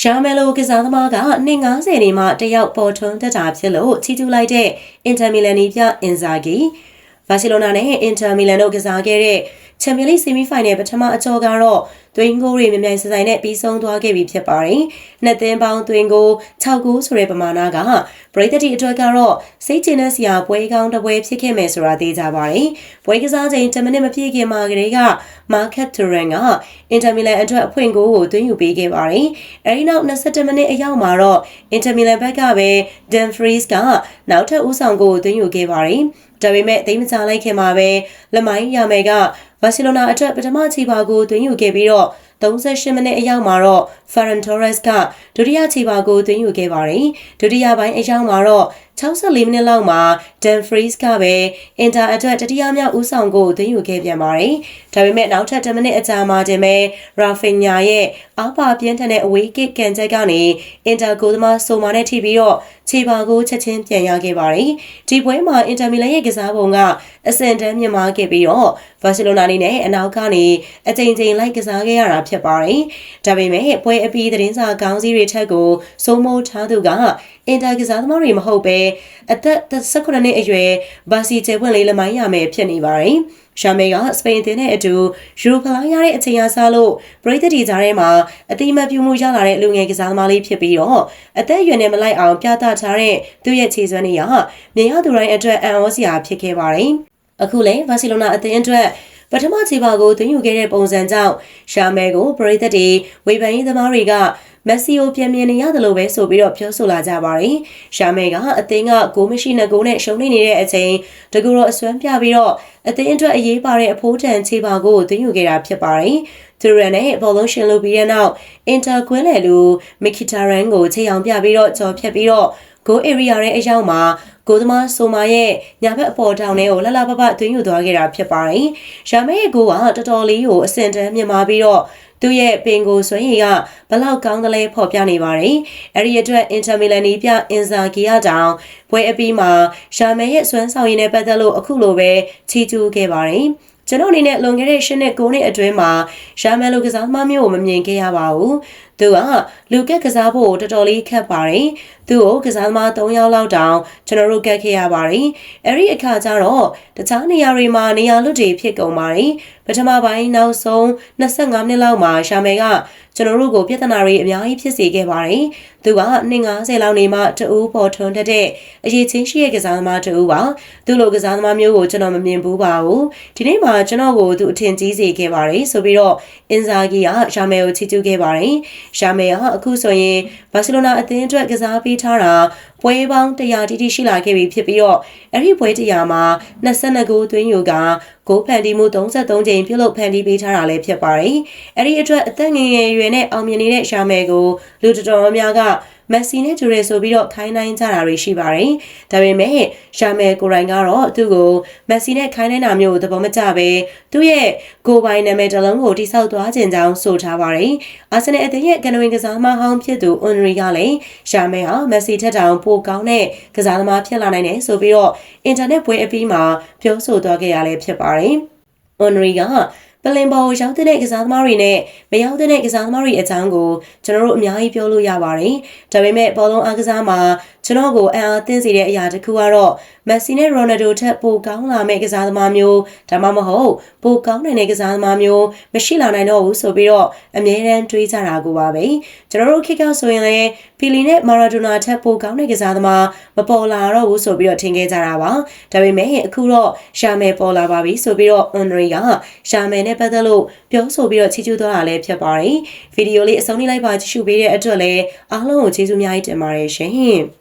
ရှာမယ်လိုကစားသမားကနှစ်90နေမှတယောက်ပေါ်ထွန်းတက်တာဖြစ်လို့ချီကျူးလိုက်တဲ့အင်တာမီလန်နီပြအင်ဇာဂီ ဘာစီလိုနာနဲ့အင်တာမီလန်တို့ကစားခဲ့တဲ့ချန်ပီယံလိဆီမီဖိုင်နယ်ပထမအကြောကတော့သွင်းဂိုးတွေမြမြိုင်ဆိုင်ဆိုင်နဲ့ပြီးဆုံးသွားခဲ့ပြီဖြစ်ပါတယ်။နှစ်သင်းပေါင်းသွင်းဂိုး6ဂိုးဆိုတဲ့ပမာဏကပရိသတ်တီအတွက်ကတော့စိတ်ကျဉ်တဲ့စရာပွဲကောင်းတစ်ပွဲဖြစ်ခဲ့မယ်ဆိုတာသိကြပါတယ်။ပွဲကစားချိန်10မိနစ်မပြည့်ခင်မှာကလေးကမာကက်တူရန်ကအင်တာမီလန်အတွက်အဖွင့်ဂိုးကိုသွင်းယူပေးခဲ့ပါတယ်။အဲဒီနောက်27မိနစ်အရောက်မှာတော့အင်တာမီလန်ဘက်ကပဲဒန်ဖရီးစ်ကနောက်ထပ်ဦးဆောင်ဂိုးကိုသွင်းယူခဲ့ပါတယ်။ ဒါပေမဲ့သိမ်းမချလိုက်ခင်မှာပဲလမိုင်းယာမယ်ကဘာစီလိုနာအတွက်ပထမခြေပါကိုသွင်းယူခဲ့ပြီးတော့38မိနစ်အရောက်မှာတော့ Ferran Torres ကဒုတိယခြေပါကိုသွင်းယူခဲ့ပါတယ်။ဒုတိယပိုင်းအရောက်မှာတော့64မိနစ်လောက်မှာ Dumfries ကပဲ Inter အတွက်တတိယမြောက်ဦးဆောင်ကိုသွင်းယူခဲ့ပြန်ပါတယ်။ဒါပေမဲ့နောက်ထပ်10မိနစ်အကြာမှာတင်ပဲ Rafinha ရဲ့အောက်ပါပြင်းထန်တဲ့အဝေးကစ်ကန်ချက်ကနေ Inter ကိုသမားဆိုမာနဲ့ထိပြီးတော့ ခြေပါကိုချက်ချင်းပြန်ရခဲ့ပါတယ်။ဒီပွဲမှာ Inter Milan ရဲ့ကစားပုံကအဆင့်တန်းမြင့်မားခဲ့ပြီးတော့ Barcelona အနေနဲ့အနောက်ကနေအကြိမ်ကြိမ်လိုက်ကစားခဲ့ရတာဖြစ်ပါတယ်။ဒါပေမဲ့ပွဲအပြီးသတင်းစာကောင်းစည်းတွေထက်ကိုစိုးမိုးထားသူကအင်တာကစားသမားတွေမဟုတ်ပဲအသက်18နှစ်အရွယ်ဘာစီကျဲပွင့်လေးလမိုင်းရမယ်ဖြစ်နေပါတယ်။ ရှာမေကစပိန်တင်တဲ့အတူယူရိုဖလားရတဲ့အချိန်အားစားလို့ပရိသတ်တီကြားထဲမှာအတိမတ်ပြုမှုရလာတဲ့လူငယ်ကစားသမားလေးဖြစ်ပြီးတော့အသက်အရွယ်နဲ့မလိုက်အောင်ပြသထားတဲ့သူ့ရဲ့ခြေစွမ်းတွေကမြင်ရသူတိုင်းအတွက်အံ့ဩစရာဖြစ်ခဲ့ပါတယ်။အခုလည်းဘာစီလိုနာအသင်းအတွက်ပထမခြေပါကိုသွင်းယူခဲ့တဲ့ပုံစံကြောင့်ရှာမဲကိုပရိသတ်တွေဝေဖန်ရေးသမားတွေကမက်ဆီကိုပြန်မြင်နေရတယ်လို့ပဲဆိုပြီးတော့ပြောဆိုလာကြပါတယ်။ရှာမဲကအသင်းကဂိုးမရှိနဲ့ဂိုးနဲ့ရှုံးနေနေတဲ့အချိန်တကူတော့အစွမ်းပြပြီးတော့အသင်းအတွက်အရေးပါတဲ့အဖိုးတန်ခြေပါကိုသွင်းယူခဲ့တာဖြစ်ပါတယ်။သူရန်နဲ့ဘောလုံးရှင်လုပ်ပြီးတဲ့နောက်အင်တာကွင်းလေလူမီကီတာရန်ကိုခြေအောင်ပြပြီးတော့ကြော်ဖြတ်ပြီးတော့ ဂိုး area ရဲ့အရောက်မှာကိုသမားဆိုမာရဲ့ညာဘက်အပေါ်တောင်ထဲကိုလှလှပပသွင်းယူသွားခဲ့တာဖြစ်ပါတယ်။ရာမဲရဲ့ကိုကတော်တော်လေးကိုအစင်တန်းမြင်မာပြီးတော့သူ့ရဲ့ပင်ကိုဆွမ်းရည်ကဘလောက်ကောင်းတယ်လဲဖော်ပြနေပါတယ်။အဲဒီအတွက်အင်တာမီလန်နီပြအင်ဇာဂီယာတောင်ပွဲအပြီးမှာရာမဲရဲ့စွမ်းဆောင်ရည်နဲ့ပတ်သက်လို့အခုလိုပဲချီးကျူးခဲ့ပါတယ်။ကျွန်တော်အနေနဲ့လွန်ခဲ့တဲ့ရှင်းနဲ့9နှစ်အတွင်းမှာရှာမဲလိုကစားသမားမျိုးကိုမမြင်ခဲ့ရပါဘူး။ သူကလူကက်ကစားဖို့တော်တော်လေးခက်ပါတယ်။သူ့ကိုကစားသမား3ယောက်လောက်တောင်ကျွန်တော်တို့ကက်ခဲ့ရပါတယ်။အဲ့ဒီအခါကျတော့တခြားနေရာတွေမှာနေရာလွတ်တွေဖြစ်ကုန်ပါတယ်။ပထမပိုင်းနောက်ဆုံး25မိနစ်လောက်မှာရှာမဲကကျွန်တော်တို့ကိုပြဿနာတွေအများကြီးဖြစ်စေခဲ့ပါတယ်။သူက250လောက်နေမှတူပေါ်ထွန်းတတ်တဲ့အရေးချင်းရှိရဲ့ကစားသမားတူပါ။သူ့လိုကစားသမားမျိုးကိုကျွန်တော်မမြင်ဘူးပါဘူး။ဒီနေ့မှာကျွန်တော်ကိုသူအထင်ကြီးစေခဲ့ပါတယ်ဆိုပြီးတော့အင်ဇာဂီကရှာမဲကိုချီးကျူးခဲ့ပါတယ်။ရှာမဲကအခုဆိုရင်ဘာစီလိုနာအသင်းအတွက်ကစားပေးထားတာပွဲပေါင်း100တိတိရှိလာခဲ့ပြီဖြစ်ပြီးတော့အဲ့ဒီပွဲ100မှာ22ဂိုးသွင်းယူကဂိုးဖန်တီးမှု33ကြိမ်ပြုလုပ်ဖန်တီးပေးထားတာလည်းဖြစ်ပါတယ်။အဲ့ဒီအတွက်အသက်ငယ်ငယ်ရွယ်နဲ့အောင်မြင်နေတဲ့ရှာမဲကိုလူတော်တော်များများက မက်ဆီနဲ့ဂျူရဲဆိုပြီးတော့ခိုင်းနိုင်ကြတာတွေရှိပါတယ်။ဒါပေမဲ့ရှာမဲကိုရိုင်းကတော့သူ့ကိုမက်ဆီနဲ့ခိုင်းနိုင်တာမျိုးသဘောမကျပဲသူ့ရဲ့ကိုပိုင်နာမည်တစ်လုံးကိုတိစောက်သွားခြင်းကြောင်းဆိုထားပါတယ်။အာဆင်နယ်အသင်းရဲ့ကနဝင်ကစားသမားဟောင်းဖြစ်သူအွန်ရီကလည်းရှာမဲဟာမက်ဆီထက်တောင်ပိုကောင်းတဲ့ကစားသမားဖြစ်လာနိုင်တယ်ဆိုပြီးတော့အင်တာနက်ပွဲအပြီးမှာပြောဆိုသွားခဲ့ရလဲဖြစ်ပါတယ်။အွန်ရီက ပလင်ပေါ်ရောက်တဲ့ကစားသမားတွေနဲ့မရောက်တဲ့ကစားသမားတွေအကြောင်းကိုကျွန်တော်တို့အများကြီးပြောလို့ရပါတယ်။ဒါပေမဲ့ဘောလုံးအားကစားမှာကျွန်တော်ကိုအံအားသင့်စေတဲ့အရာတစ်ခုကတော့မက်ဆီနဲ့ရိုနယ်ဒိုထက်ပိုကောင်းလာမယ့်ကစားသမားမျိုးဒါမှမဟုတ်ပိုကောင်းနိုင်တဲ့ကစားသမားမျိုးမရှိလာနိုင်တော့ဘူးဆိုပြီးတော့အမြဲတမ်းတွေးကြတာကိုပါပဲကျွန်တော်တို့ခေတ်ကဆိုရင်လည်းပီလီနဲ့မာရာဒိုနာထက်ပိုကောင်းတဲ့ကစားသမားမပေါ်လာတော့ဘူးဆိုပြီးတော့ထင်ခဲ့ကြတာပါဒါပေမဲ့အခုတော့ရှာမယ်ပေါ်လာပါပြီဆိုပြီးတော့အွန်ရီကရှာမယ်နဲ့ပတ်သက်လို့ပြောဆိုပြီးတော့ချီးကျူးသွားတာလည်းဖြစ်ပါတယ်ဗီဒီယိုလေးအဆုံးလေးလိုက်ပါကြည့်ရှုပေးတဲ့အတွက်လည်းအားလုံးကိုကျေးဇူးအများကြီးတင်ပါတယ်ရှင်